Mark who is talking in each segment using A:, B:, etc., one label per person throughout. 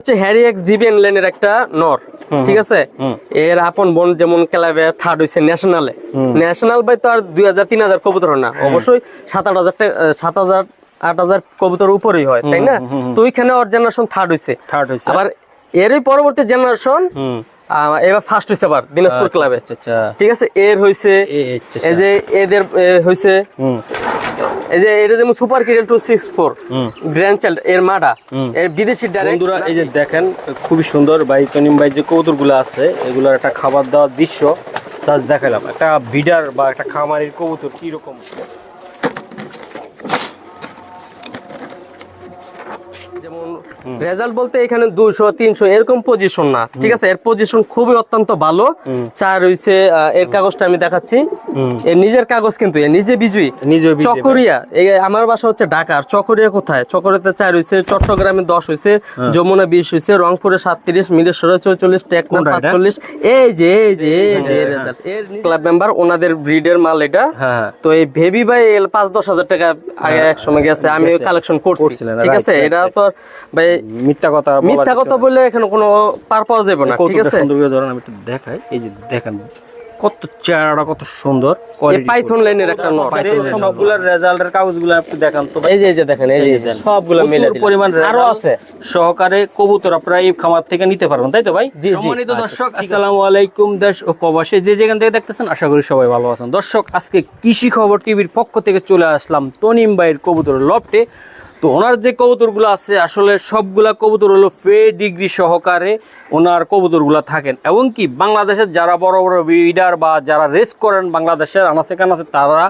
A: হচ্ছে Harry x VPN লেনের একটা নর ঠিক আছে? এর আপন বোন যেমন ক্লাবে থার্ড হয়েছে ন্যাশনালে ন্যাশনাল বাই তো আর দুই হাজার তিন হাজার কবুতর না। অবশ্যই সাত আট হাজার সাত হাজার আট হাজার কবুতর উপরেই হয় তাই না? তো ওইখানে ওর জেনারেশন থার্ড হয়েছে
B: থার্ড হয়েছে
A: আবার এরই পরবর্তী জেনারেশন এবার ফার্স্ট হয়েছে আবার দিনাজপুর ক্লাবে
B: আচ্ছা আচ্ছা
A: ঠিক আছে? এর হয়েছে
B: আচ্ছা,
A: এই যে এদের হয়েছে এই যে এটা যেমন সুপার কিরেল two six four grandchild এর মাডা এর বিদেশি
B: বন্ধুরা এই যে দেখেন খুবই সুন্দর ভাই তনিম ভাই যে কবুতরগুলো আছে এগুলোর একটা খাবার দেওয়ার দৃশ্য তা দেখালাম। একটা বিডার বা একটা খামারের কবুতর কি রকম
A: যেমন রেজাল্ট বলতে এখানে দুইশো তিনশো এরকম পজিশন না। ঠিক আছে? এর পজিশন খুবই অত্যন্ত ভালো। চার হইছে এর কাগজটা আমি দেখাচ্ছি। এর নিজের কাগজ কিন্তু এর নিজে বিজয়ী।
B: নিজে
A: চকরিয়া আমার বাসা হচ্ছে ঢাকার চকরিয়া কোথায়? চকরিয়াতে চার হইছে চট্টগ্রামে দশ হইছে যমুনা বিশ হইছে রংপুরে সাতত্রিশ মিরেশ্বরে চৌচল্লিশ টেকনা পাঁচচল্লিশ। এই যে এই যে এই যে রেজাল্ট এর ক্লাব মেম্বার ওনাদের ব্রিডের মাল এটা।
B: হ্যাঁ হ্যাঁ।
A: তো এই ভেবি ভাই পাঁচ দশ হাজার টাকা আগে এক সময় গেছে। আমি কালেকশন করছি। ঠিক আছে? এটা. তো ভাই
B: মিথ্যা কথা
A: মিথ্যা কথা এখানে কোনো পার পাওয়া যাবে না ঠিক আছে?
B: সুন্দর করে ধরেন আমি একটু দেখাই। এই যে দেখেন কত চেহারাটা কত সুন্দর
A: পাইথন লাইনের একটা নট
B: সবগুলোর রেজাল্টের কাগজগুলো আপনি দেখান তো
A: এই যে এই যে দেখেন এই যে সবগুলো মিলে
B: পরিমাণ আরও
A: আছে।
B: সহকারে কবুতর আপনারা এই খামার থেকে নিতে পারবেন তাই তো ভাই। সম্মানিত দর্শক আসসালামু আলাইকুম দেশ ও প্রবাসী। যে যেখান থেকে দেখতেছেন আশা করি সবাই ভালো আছেন। দর্শক আজকে কৃষি খবর টিভির পক্ষ থেকে চলে আসলাম তনিম ভাইয়ের কবুতর লফটে। তো ওনার যে কবুতরগুলো আছে, আসলে সবগুলা কবুতর হলো ফে ডিগ্রি সহকারে ওনার কবুতরগুলো থাকেন। এবং কি বাংলাদেশের যারা বড় বড় ব্রিডার বা যারা রেস করেন, বাংলাদেশের আনাচে কানাচে তারা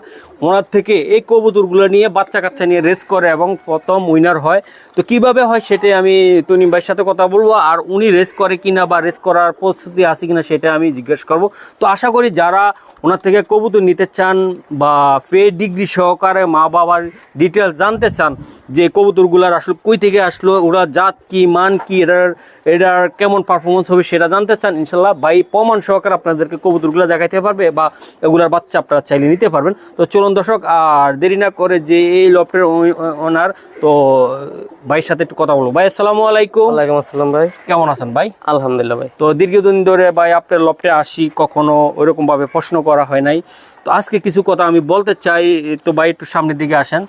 B: ওনার থেকে এই কবুতরগুলো নিয়ে বাচ্চা কাচ্চা নিয়ে রেস করে এবং প্রথম উইনার হয়। তো কীভাবে হয় সেটাই আমি তনিম ভাইয়ের সাথে কথা বলব, আর উনি রেস করে কিনা বা রেস করার প্রস্তুতি আছে কিনা সেটা আমি জিজ্ঞেস করব। তো আশা করি যারা ওনার থেকে কবুতর নিতে চান বা ফে ডিগ্রি সহকারে মা বাবার ডিটেলস জানতে চান, যে কবুতরগুলার আসলে কই থেকে আসলো ওরা জাত কি মান কি এটার এটার কেমন পারফরমেন্স হবে সেটা জানতে চান ইনশাল্লাহ ভাই প্রমাণ সহকারে আপনাদেরকে কবুতরগুলো দেখাইতে পারবে বা এগুলার বাচ্চা আপনারা চাইলে নিতে পারবেন। তো চলুন দর্শক আর দেরি না করে যে এই লফটের ওনার তো ভাইয়ের সাথে একটু কথা বলব। ভাই আসসালামু আলাইকুম।
A: ওয়ালাইকুম আসসালাম ভাই।
B: কেমন আছেন ভাই?
A: আলহামদুলিল্লাহ ভাই।
B: তো দীর্ঘদিন ধরে ভাই আপনার লফটে আসি কখনো ওইরকমভাবে প্রশ্ন করা হয় নাই। তো আজকে কিছু কথা আমি বলতে চাই তো ভাই একটু সামনের দিকে আসেন।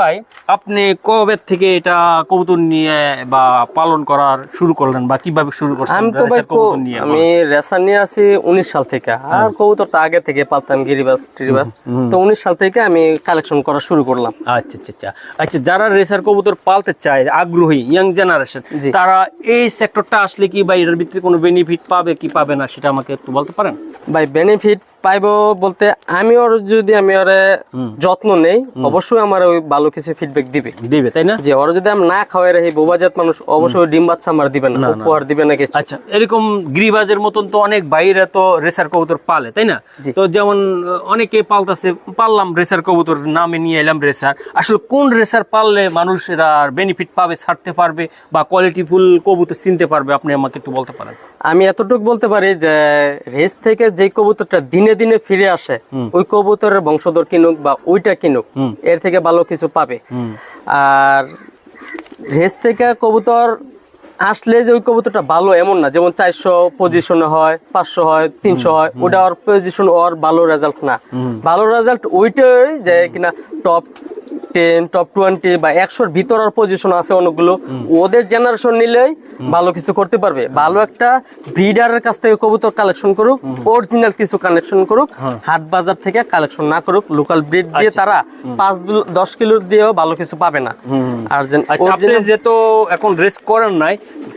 B: ভাই আপনি কবে থেকে এটা কবুতর নিয়ে বা পালন করার শুরু করলেন বা কীভাবে শুরু করছেন?
A: আমি তো ভাই
B: নিয়ে
A: আমি রেসার নিয়ে আছি উনিশ সাল থেকে। আর কবুতর তো আগে থেকে পালতাম গিরিবাস টিরিবাস। তো উনিশ সাল থেকে আমি কালেকশন করা শুরু করলাম।
B: আচ্ছা আচ্ছা আচ্ছা। আচ্ছা যারা রেসার কবুতর পালতে চায় আগ্রহী ইয়াং জেনারেশন তারা এই সেক্টরটা আসলে কি বা এটার ভিতরে কোনো বেনিফিট পাবে কি পাবে না সেটা আমাকে একটু বলতে পারেন?
A: ভাই বেনিফিট পাইবো বলতে আমি ওর যদি আমি ওরে যত্ন নেই অবশ্যই আমার ওই ভালো কিছু ফিডব্যাক দিবে।
B: দিবে তাই না?
A: যে ওরা যদি আমি না খাওয়াই রাখি বোবাজাত মানুষ অবশ্যই ডিম বাচ্চা আমার দিবে না উপহার দিবে না কিছু।
B: আচ্ছা এরকম গিরিবাজের মতন তো অনেক বাইরে তো রেসার কবুতর পালে তাই না? তো যেমন অনেকে পালতাছে পাললাম রেসার কবুতর নামে নিয়ে এলাম রেসার। আসলে কোন রেসার পাললে মানুষ এরা বেনিফিট পাবে ছাড়তে পারবে বা কোয়ালিটি ফুল কবুতর চিনতে পারবে? আপনি আমাকে একটু বলতে পারেন।
A: আমি এতটুকু বলতে পারি যে রেস থেকে যে কবুতরটা দিনে দিনে ফিরে আসে ওই কবুতরের বংশধর কিনুক বা ওইটা কিনুক এর থেকে ভালো কিছু পাবে। আর রেস থেকে কবুতর আসলে যে ওই কবুতরটা ভালো এমন না যেমন চারশো পজিশনে হয় পাঁচশো হয় তিনশো হয় ওটা ওর পজিশন ওর ভালো রেজাল্ট না। ভালো রেজাল্ট ওইটাই যে কিনা টপ টেন টপ টোয়েন্টি বা একশোর ভিতর পজিশন আছে অনেকগুলো ওদের জেনারেশন নিলেই ভালো কিছু করতে পারবে। ভালো একটা ব্রিডারের কাছ থেকে কবুতর কালেকশন করুক অরিজিনাল কিছু কালেকশন করুক হাট বাজার থেকে কালেকশন না করুক লোকাল ব্রিড দিয়ে তারা পাঁচ দশ কিলো দিয়েও ভালো কিছু পাবে না। আর
B: আচ্ছা আপনি যেহেতু এখন রেস্ক করেন নাই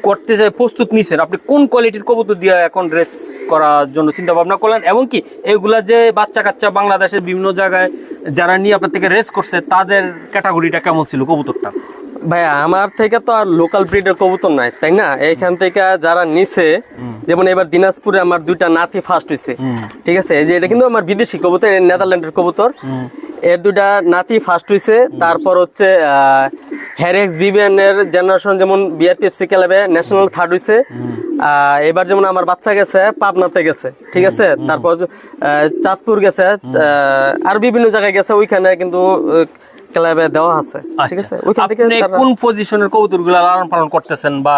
B: করতে চাই প্রস্তুত নিছেন। আপনি কোন কোয়ালিটির কবুতর দিয়ে এখন রেস করার জন্য চিন্তা ভাবনা করলেন? এবং কি এগুলা যে বাচ্চা কাচ্চা বাংলাদেশের বিভিন্ন জায়গায় যারা নিয়ে আপনার থেকে রেস করছে তাদের ক্যাটাগরিটা কেমন ছিল কবুতরটা?
A: ভাইয়া আমার থেকে তো আর লোকাল ব্রিডের কবুতর নাই তাই না? এইখান থেকে যারা নিছে যেমন এবার দিনাজপুরে আমার দুইটা নাতি ফার্স্ট হয়েছে ঠিক আছে? এই যে এটা কিন্তু আমার বিদেশি কবুতর এর নেদারল্যান্ডের কবুতর। এর দুইটা নাতি ফার্স্ট হয়েছে তারপর হচ্ছে হ্যারেক্স বিবিএন এর জেনারেশন যেমন বিআরপিএফসি ক্লাবে ন্যাশনাল থার্ড হয়েছে এবার যেমন আমার বাচ্চা গেছে পাবনাতে গেছে ঠিক আছে? তারপর চাঁদপুর গেছে আর বিভিন্ন জায়গায় গেছে ওইখানে কিন্তু ক্লাবে দেওয়া আছে ঠিক আছে?
B: আচ্ছা।
A: ওইখান থেকে
B: কোন পজিশনের কবুতরগুলো লালন পালন করতেছেন বা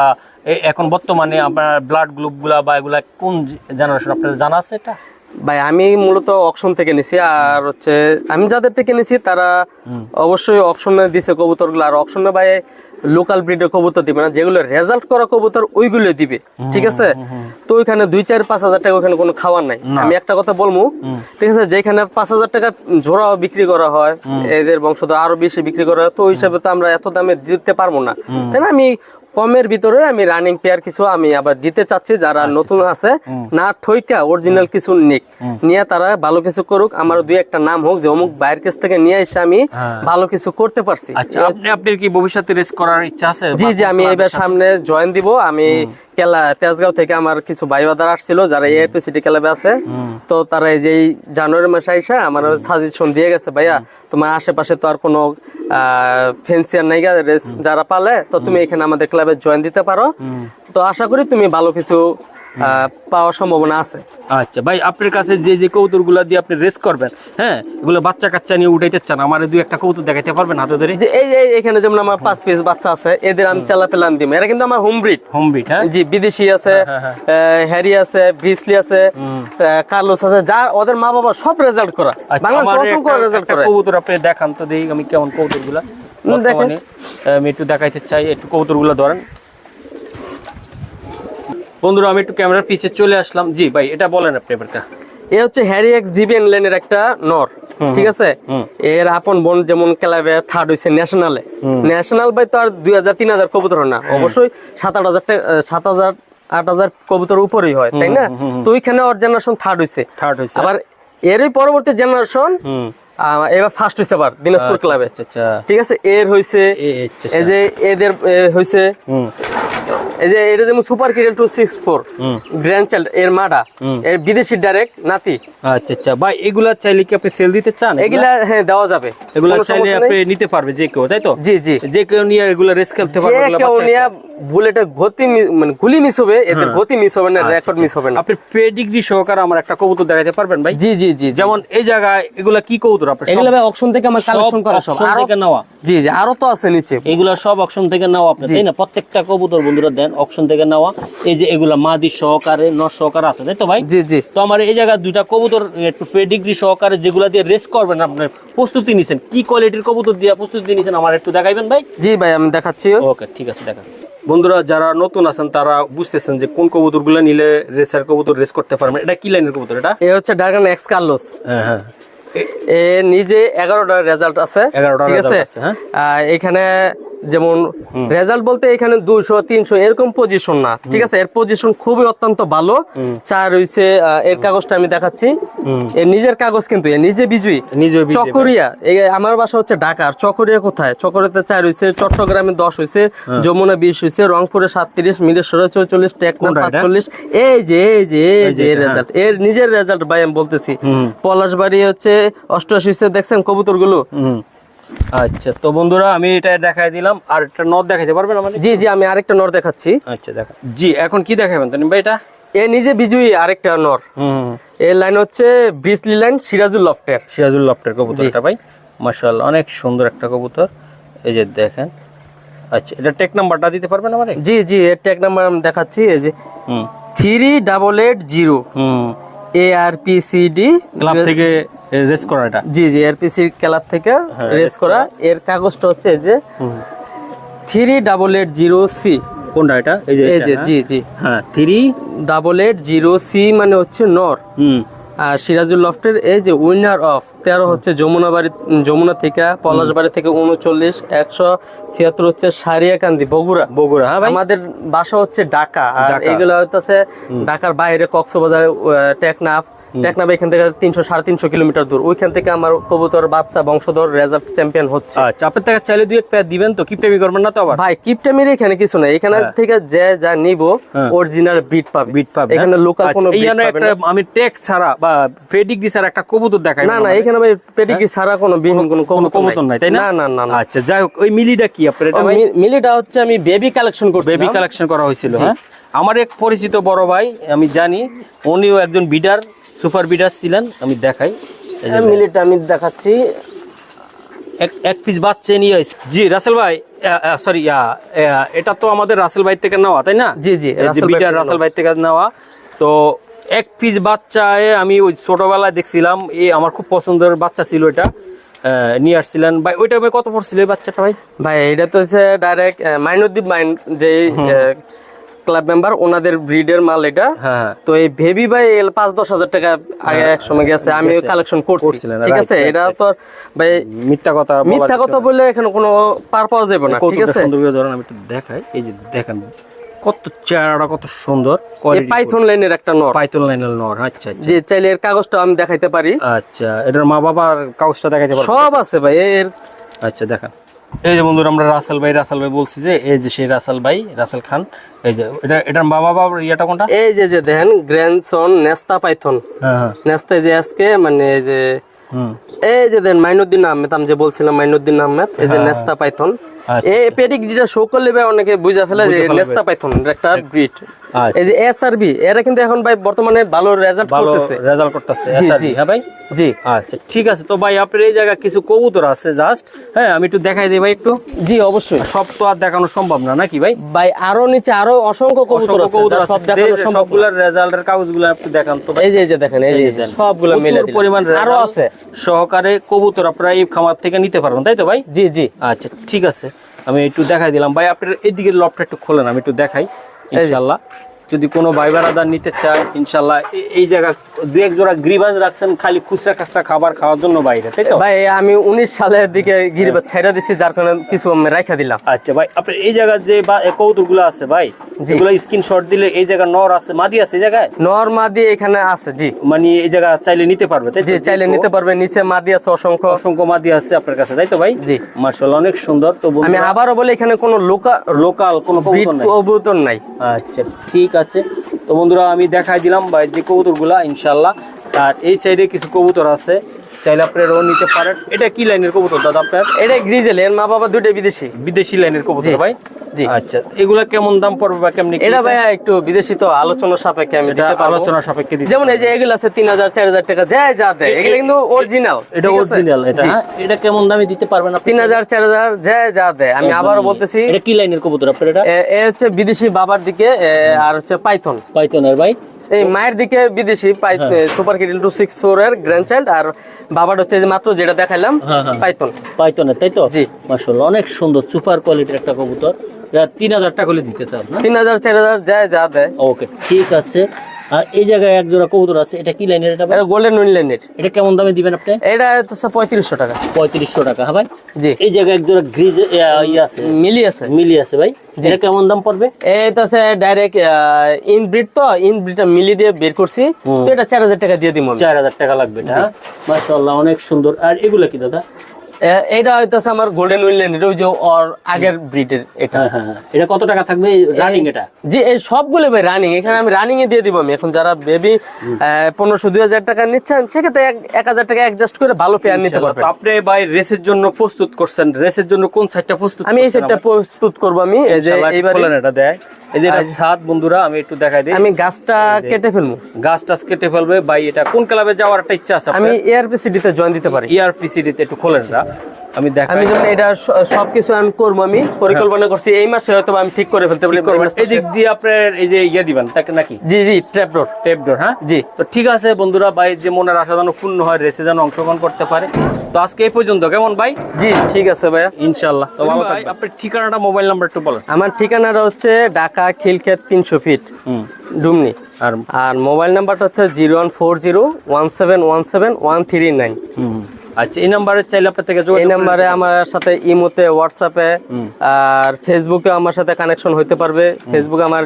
B: এখন বর্তমানে আপনার ব্লাড গ্রুপগুলা বা এগুলা কোন জেনারেশন আপনাদের জানা আছে এটা?
A: ভাই আমি মূলত অপশন থেকে নিছি আর হচ্ছে আমি যাদের থেকে নিছি তারা অবশ্যই অপশনে দিছে কবুতরগুলো আর অপশনে ভাই লোকাল ব্রিডের কবুতর দিবে না যেগুলো রেজাল্ট করা কবুতর ওইগুলো দিবে ঠিক আছে? তো ওইখানে দুই চার পাঁচ হাজার টাকা ওখানে কোনো খাওয়ার নাই। আমি একটা কথা বলব ঠিক আছে? যেখানে পাঁচ হাজার টাকা জোড়া বিক্রি করা হয় এদের বংশধর আরও বেশি বিক্রি করা হয় তো ওই হিসাবে তো আমরা এত দামে দিতে পারব না। তাই না? আমি কমের ভিতরে আমি রানিং পেয়ার কিছু আমি আবার দিতে চাচ্ছি যারা নতুন আছে না ঠইকা অরিজিনাল কিছু নিক। নিয়ে তারা ভালো কিছু করুক আমার দুই একটা নাম হোক যে অমুক বাইরের কাছ থেকে নিয়ে এসে আমি
B: হ্যাঁ।
A: ভালো কিছু করতে পারছি।
B: আচ্ছা আপনি কি ভবিষ্যতে রেস করার ইচ্ছা আছে?
A: জি জি আমি এবার সামনে জয়েন দিব আমি কেলা তেজগাঁও থেকে আমার কিছু ভাই বাদার আসছিল যারা এআইপি সিটি ক্লাবে আছে। তো তারা এই যে জানুয়ারি মাসে আইসা আমার সাজেশন দিয়ে গেছে ভাইয়া তোমার আশেপাশে তো আর কোনো ফেন্সিয়ার নাই রেস যারা পালে তো তুমি এখানে আমাদের ক্লাবে জয়েন দিতে পারো। তো আশা করি তুমি ভালো কিছু পাওয়ার সম্ভাবনা আছে।
B: আচ্ছা ভাই আপনার কাছে যে যে কবুতরগুলা দিয়ে আপনি রেস করবেন হ্যাঁ এগুলো বাচ্চা কাচ্চা নিয়ে উঠাইতে চান আমার দুই একটা কবুতর দেখাইতে পারবেন হাতে ধরে?
A: যে এই এই এখানে যেমন আমার পাঁচ পিস বাচ্চা আছে এদের আমি চালা পেলাম দিব। এরা কিন্তু আমার হোম ব্রিড
B: হোম বিট হ্যাঁ?
A: জি বিদেশি আছে
B: হ্যাঁ, হ্যাঁ।
A: হ্যারি আছে ব্রিসলি আছে কার্লোস আছে যা ওদের মা বাবা সব রেজাল্ট করা।
B: আচ্ছা,
A: বাংলাদেশ অসংখ্য রেজাল্ট করে।
B: কবুতর আপনি দেখান তো দেখি আমি কেমন কবুতরগুলা
A: হুম, দেখেন।
B: আমি একটু দেখাইতে চাই একটু কবুতরগুলা ধরেন। বন্ধুরা আমি একটু ক্যামেরার পিছে চলে আসলাম। জি ভাই এটা বলেন আপনি এবারটা।
A: এ হচ্ছে হ্যারি এক্স ডিভিএন লেনের একটা নর ঠিক আছে? এর আপন বোন যেমন ক্লাবে থার্ড হয়েছে ন্যাশনালে ন্যাশনাল বাই তো আর দুই হাজার তিন হাজার কবুতর না। অবশ্যই সাত আট হাজার সাত হাজার আট হাজার কবুতর উপরেই হয় তাই না? তো ওইখানে ওর জেনারেশন থার্ড হয়েছে
B: থার্ড হয়েছে
A: আবার এরই পরবর্তী জেনারেশন এবার ফার্স্ট হয়েছে আবার দিনাজপুর ক্লাবে
B: আচ্ছা আচ্ছা।
A: ঠিক আছে? এর হয়েছে
B: আচ্ছা,
A: এই যে এদের হয়েছে এই যে এটা যেমন সুপার কিরেল two six four grandchild এর মাডা এর বিদেশি ডাইরেক্ট নাতি।
B: আচ্ছা আচ্ছা। ভাই এগুলা চাইলে কি আপনি সেল দিতে চান
A: এগুলা? হ্যাঁ দেওয়া যাবে।
B: এগুলা চাইলে আপনি নিতে পারবে যে কেউ তাই তো?
A: জি জি।
B: যে কেউ নিয়ে এগুলা রেস খেলতে পারবে এগুলা
A: কেউ নিয়ে বুলেটের গতি মানে গুলি মিস হবে। এদের গতি মিস হবে না
B: আচ্ছা,
A: রেকর্ড মিস হবে না।
B: আপনি পেডিগ্রি সহকারে আমার একটা কবুতর দেখাতে পারবেন ভাই?
A: জি জি জি
B: যেমন এই জায়গায় এগুলা কি কবুতর আপনি
A: এগুলা ভাই অকশন থেকে আমার কালেকশন করা সব।
B: থেকে নেওয়া।
A: জি জি আরও তো আছে নিচে।
B: এগুলা সব অকশন থেকে নেওয়া আপনি তাই না? প্রত্যেকটা কবুতর বন্ধুরা দেন অকশন থেকে নেওয়া। এই যে এগুলা মাদি সহকারে নর সহকারে আছে তাই তো ভাই?
A: জি জি।
B: তো আমার এই জায়গায় দুইটা কবুতর একটু পেডিগ্রি সহকারে যেগুলা দিয়ে রেস করবেন আপনার প্রস্তুতি নিছেন। কি কোয়ালিটির কবুতর দিয়ে প্রস্তুতি নিছেন আমার একটু দেখাইবেন ভাই?
A: জি ভাই আমি দেখাচ্ছি।
B: ওকে ঠিক আছে দেখা। বন্ধুরা যারা নতুন আছেন তারা বুঝতেছেন যে কোন কবুতরগুলা নিলে রেসার কবুতর রেস করতে পারবেন। এটা কি লাইনের কবুতর এটা?
A: এ হচ্ছে ড্রাগন এক্স কার্লোস
B: হ্যাঁ হ্যাঁ। এ-
A: নিজে এগারোটা রেজাল্ট আছে।
B: 11টা
A: ঠিক আছে?
B: হ্যাঁ।
A: এখানে যেমন রেজাল্ট বলতে এখানে দুইশো তিনশো এরকম পজিশন না। ঠিক আছে? এর পজিশন খুবই অত্যন্ত ভালো। চার হইছে এর কাগজটা আমি দেখাচ্ছি। এর নিজের কাগজ কিন্তু এর নিজে বিজয়ী।
B: নিজে
A: চকরিয়া আমার বাসা হচ্ছে ঢাকার চকরিয়া কোথায়? চকরিয়াতে চার হইছে চট্টগ্রামে দশ হইছে যমুনা বিশ হইছে রংপুরে সাতত্রিশ মিরেশ্বরে চৌচল্লিশ টেকনা? পাঁচচল্লিশ। এই যে এই যে এই যে
B: হ্যাঁ।
A: রেজাল্ট এর নিজের রেজাল্ট ভাই আমি বলতেছি। পলাশবাড়ি হচ্ছে অষ্টআশি হইছে দেখছেন
B: কবুতরগুলো। আচ্ছা তো বন্ধুরা আমি এটা দেখাই দিলাম। আর একটা নট দেখাইতে পারবেন আমাদের
A: জি জি আমি আরেকটা নর দেখাচ্ছি।
B: আচ্ছা দেখা। জি এখন কি দেখাবেন? তানি ভাই এটা?
A: এ নিজে বিজয়ী আরেকটা নর।
B: হুম
A: এর লাইন হচ্ছে বিসলি লাইন সিরাজুল লফটের।
B: সিরাজুল লফটের কবুতর এটা ভাই। মাশাআল্লাহ অনেক সুন্দর একটা কবুতর। এই যে দেখেন। আচ্ছা এটা টেক নাম্বারটা দিতে পারবেন আমারে
A: জি জি এর ট্যাগ নাম্বার আমি দেখাচ্ছি এই যে
B: হুম।
A: থ্রি ডাবল এইট জিরো
B: হুম।
A: এ আর পি
B: ক্লাব থেকে রেস করা এটা?
A: জি জি আর পি ক্লাব থেকে রেস করা। এর কাগজটা হচ্ছে যে three double eight zero C
B: কোনটা এটা? এই যে
A: এই যে
B: হ্যাঁ?
A: জি জি।
B: হ্যাঁ three
A: double eight zero C মানে হচ্ছে নর।
B: হুম।
A: আর সিরাজুল লফটের এই যে উইনার অফ তেরো হচ্ছে যমুনা বাড়ি যমুনা থেকে পলাশ বাড়ি থেকে উনচল্লিশ একশো ছিয়াত্তর হচ্ছে সারিয়াকান্দি বগুড়া।
B: বগুড়া হ্যাঁ
A: আমাদের বাসা হচ্ছে ঢাকা আর এগুলো হচ্ছে ঢাকার বাইরে কক্সবাজার টেকনাফ টেকনাফ এখান থেকে তিনশো সাড়ে তিনশো কিলোমিটার দূর। ওইখান থেকে আমার কবুতর বাচ্চা বংশধর রেজাল্ট চ্যাম্পিয়ন হচ্ছে।
B: আচ্ছা আপনার থেকে চাইলে দুই এক পেয়ার দিবেন তো? কিপটেমি করবেন না তো আবার?
A: ভাই কিপটামির এখানে কিছু নাই। এখানে থেকে যে যা নিব
B: হ্যাঁ।
A: অরিজিনাল বিট পাবে।
B: বিট পাবে
A: এখানে লোকাল কোনো
B: আচ্ছা, একটা আমি টেক ছাড়া বা পেডিগ্রি ছাড়া একটা কবুতর দেখাই
A: না না এখানে ভাই পেডিগ্রি ছাড়া কোনো বিহীন কোনো
B: কোনো
A: কবুতর
B: নাই। তাই না?
A: না না না
B: আচ্ছা যাই হোক ওই মিলিটা কি আপনার এটা
A: মিলিটা হচ্ছে আমি বেবি কালেকশন করছি
B: বেবি কালেকশন করা হয়েছিল হ্যাঁ? আমার এক পরিচিত বড় ভাই আমি জানি উনিও একজন বিডার সুপার বিডার ছিলেন আমি দেখাই।
A: মিলিটা আমি দেখাচ্ছি।
B: এক এক পিস বাচ্চা নিয়ে। জি রাসেল ভাই সরি এটা তো আমাদের রাসেল ভাই থেকে নেওয়া তাই না?
A: জি, জি,
B: যে
A: রাসেল ভাই থেকে
B: নেওয়া। তো এক পিস বাচ্চায় আমি ওই ছোটবেলায় দেখছিলাম এই আমার খুব পছন্দের বাচ্চা ছিল এটা নিয়ে আসছিলেন। ভাই ওইটা কত পড়ছিল বাচ্চাটা ভাই?
A: ভাই এটা তো হচ্ছে ডাইরেক্ট মাইনুদ্দিন মাইন যে ক্লাব মেম্বার ওনাদের ব্রিডের মাল এটা।
B: হ্যাঁ হ্যাঁ।
A: তো এই ভেবি ভাই এল পাঁচ দশ হাজার টাকা আগে এক সময় গেছে আমি কালেকশন করছি। ঠিক আছে? এটা তো ভাই
B: মিথ্যা কথা
A: মিথ্যা কথা বললে এখানে কোনো পার পাওয়া যাবে না ঠিক আছে?
B: সুন্দর ধরেন আমি একটু দেখাই। এই যে দেখেন কত চেহারাটা কত সুন্দর
A: পাইথন লাইনের একটা নর।
B: পাইথন লাইনের নর আচ্ছা আচ্ছা।
A: যে চাইলে এর কাগজটা আমি দেখাইতে পারি।
B: আচ্ছা এটার মা বাবার কাগজটা দেখাইতে পারব
A: সব আছে ভাই এর
B: আচ্ছা দেখান। এই যে বন্ধুরা আমরা রাসেল ভাই রাসেল ভাই বলছি যে এই যে সেই রাসেল ভাই রাসেল খান এই যে এটা এটার মা বাবার ইয়েটা কোনটা?
A: এই যে যে দেখেন গ্র্যান্ডসন নেস্তা পাইথন
B: হ্যাঁ হ্যাঁ।
A: নেস্তা যে আজকে মানে এই যে
B: হুম।
A: এই যে দেন মাইনুদ্দিন আহমেদ আমি যে বলছিলাম মাইনুদ্দিন আহমেদ এই যে নেস্তা পাইথন
B: আচ্ছা।
A: এই পেডিগ্রিটা শো করলে ভাই অনেকে বুঝা ফেলে যে নেস্তা পাইথন একটা ব্রিড। এই যে এস আর বি এরা কিন্তু এখন ভাই বর্তমানে ভালো রেজাল্ট করতেছে।
B: রেজাল্ট করতেছে
A: জি।
B: হ্যাঁ ভাই?
A: জি।
B: আচ্ছা ঠিক আছে। তো ভাই আপনার এই জায়গায় কিছু কবুতর আছে জাস্ট হ্যাঁ? আমি একটু দেখাই দিই ভাই একটু।
A: জি অবশ্যই।
B: সব তো আর দেখানো সম্ভব না নাকি ভাই?
A: ভাই আরও নিচে আরও অসংখ্য কবুতর আছে সব দেখানো সম্ভব।
B: সবগুলোর রেজাল্টের কাগজগুলো আপনি দেখান তো ভাই।
A: এই যে এই যে দেখেন এই যে। সবগুলো মিলে
B: প্রচুর পরিমাণ আরও
A: আছে।
B: সহকারে কবুতর আপনারা এই খামার থেকে নিতে পারবেন তাই তো ভাই?
A: জি জি।
B: আচ্ছা ঠিক আছে। আমি একটু দেখাই দিলাম। ভাই আপনার এইদিকে লবটা একটু খোলেন আমি একটু দেখাই। ইনশাল্লাহ যদি কোনো ভাই বেড়াদার নিতে চায় ইনশাল্লাহ এই জায়গা দু এক জোড়া গ্রিবাজ রাখছেন খালি খুচরা খাচরা খাবার খাওয়ার জন্য বাইরে তাই তো?
A: ভাই আমি উনিশ সালের দিকে গিরিবাদ ছেড়ে দিছি যার কারণে কিছু আমি রাখা দিলাম।
B: আচ্ছা ভাই আপনার এই জায়গার যে বা কৌতুকগুলো আছে ভাই। যেগুলো স্ক্রিনশট দিলে এই জায়গা নর আছে মাদি আছে এই জায়গায়?
A: নর মাদি এখানে আছে জি।
B: মানে এই জায়গা চাইলে নিতে পারবে তাই
A: জি চাইলে নিতে পারবে নিচে মাদি আছে অসংখ্য।
B: অসংখ্য মাদি আছে আপনার কাছে তাই তো ভাই?
A: জি।
B: মার্শাল্লাহ অনেক সুন্দর। তো
A: আমি আবারও বলি এখানে কোনো লোকা
B: লোকাল কোনো কবুতর নাই। আচ্ছা ঠিক আছে। তো বন্ধুরা, আমি দেখাই দিলাম বা যে কবুতরগুলা ইনশাল্লাহ আর এই সাইডে কিছু কবুতর আছে। চাইলে আপনারাও নিতে পারেন। এটা কি লাইনের কবুতর দাদা আপনার?
A: এটা গ্রিজেল এর মা বাবা দুটো বিদেশি।
B: বিদেশি লাইনের কবুতর ভাই?
A: জি।
B: আচ্ছা এগুলা কেমন দাম পড়বে বা কেমনি
A: এটা ভাই একটু বিদেশি তো আলোচনা সাপেক্ষে আমি
B: এটা আলোচনা সাপেক্ষে দিতে
A: যেমন এই যে এগুলো আছে তিন হাজার চার হাজার টাকা যায় যা দেয় এগুলো কিন্তু অরিজিনাল
B: এটা অরিজিনাল এটা হ্যাঁ? এটা কেমন দামে দিতে পারবেন আপনি?
A: যায় যা দেয় আমি বলতেছি।
B: এটা কি লাইনের কবুতর আপনার এটা?
A: এ- এ হচ্ছে বিদেশি বাবার দিকে আর হচ্ছে পাইথন।
B: পাইথনের ভাই?
A: এই মায়ের দিকে বিদেশি
B: হ্যাঁ।
A: সুপার কিডল টু সিক্স ফোর এর গ্র্যান্ড চাইল্ড আর বাবার হচ্ছে মাত্র যেটা দেখাইলাম
B: হ্যাঁ, হ্যাঁ।
A: পাইথন
B: পাইথনের তাই তো?
A: জি।
B: মার্শাল্লাহ অনেক সুন্দর সুপার কোয়ালিটির একটা কবুতর। তিন হাজার টাকা হলে দিতে চান না?
A: তিন হাজার চার হাজার যায় যা দেয়।
B: ওকে ঠিক আছে। আর এই জায়গায় এক জোড়া কবুতর আছে এটা কি লাইনের এটা
A: গোল্ডেন উইনল্যান্ডের
B: এটা কেমন দামে দিবেন আপনি?
A: এটা হচ্ছে পঁয়ত্রিশশো টাকা।
B: পঁয়ত্রিশশো টাকা হ্যাঁ ভাই?
A: জি।
B: এই জায়গায় এক জোড়া গ্রিজ ইয়ে আছে।
A: মিলি আছে।
B: মিলি আছে ভাই? এটা কেমন দাম পড়বে?
A: এটা হচ্ছে ডাইরেক্ট ইনব্রিড তো ইনব্রিডটা মিলি দিয়ে বের করছি। তো এটা চার হাজার টাকা দিয়ে
B: চার হাজার টাকা লাগবে এটা হ্যাঁ? মাশাআল্লাহ অনেক সুন্দর। আর এগুলা কি দাদা?
A: এটা হইতেছে আমার গোল্ডেন ওই যে ওর আগের ব্রিডের এটা।
B: হ্যাঁ হ্যাঁ হ্যাঁ। এটা কত টাকা থাকবে রানিং এটা?
A: জি এই সবগুলো ভাই রানিং এখানে আমি রানিং এ দিয়ে দিব আমি। এখন যারা বেবি পনেরোশো দুই হাজার টাকা নিচ্ছেন সেক্ষেত্রে এক- এক হাজার টাকা অ্যাডজাস্ট করে ভালো পেয়ার নিতে পারবেন।
B: আপনি ভাই রেসের জন্য প্রস্তুত করছেন? রেসের জন্য কোন সাইডটা প্রস্তুত
A: আমি এই
B: আমার?
A: প্রস্তুত করব আমি। এই যে এইবারে
B: এটা দেয়। এই যে ছাদ বন্ধুরা আমি একটু দেখাই দিই।
A: আমি গাছটা কেটে ফেলব।
B: গাছ টাছ কেটে ফেলবে। ভাই এটা কোন ক্লাবে যাওয়ার একটা ইচ্ছা আছে
A: আমি এআরপিসিডি তে জয়েন দিতে পারি।
B: ইআরপিসিডি তে একটু খোলেন এটা। আমি
A: আমি যেমন এটা সবকিছু আমি করব আমি পরিকল্পনা করছি এই মাসে হয়তো আমি ঠিক করে ফেলতে পারি
B: এই দিক দিয়ে আপনার এই যে ইয়ে দিবেন তাকে নাকি?
A: জি জি ট্র্যাপ রোড
B: টেপ ডোর হ্যাঁ?
A: জি।
B: তো ঠিক আছে বন্ধুরা ভাই যে মনের আশা যেন পূর্ণ হয় রেসে যেন অংশগ্রহণ করতে পারে। তো আজকে এই পর্যন্ত কেমন ভাই?
A: জি ঠিক আছে ভাইয়া।
B: ইনশাল্লাহ তো ভালো আপনার ঠিকানাটা মোবাইল নাম্বার একটু বলেন।
A: আমার ঠিকানাটা হচ্ছে ঢাকা খিলক্ষেত তিনশো ফিট
B: হুম।
A: ডুমনি।
B: আর
A: আর মোবাইল নাম্বারটা হচ্ছে zero one four zero one seven one seven one three nine
B: হুম। আচ্ছা এই নাম্বারে চাইলে আপনার থেকে যোগাযোগ
A: এই নাম্বারে আমার সাথে ইমোতে হোয়াটসঅ্যাপে আর ফেসবুকে আমার সাথে কানেকশন হতে পারবে। ফেসবুকে আমার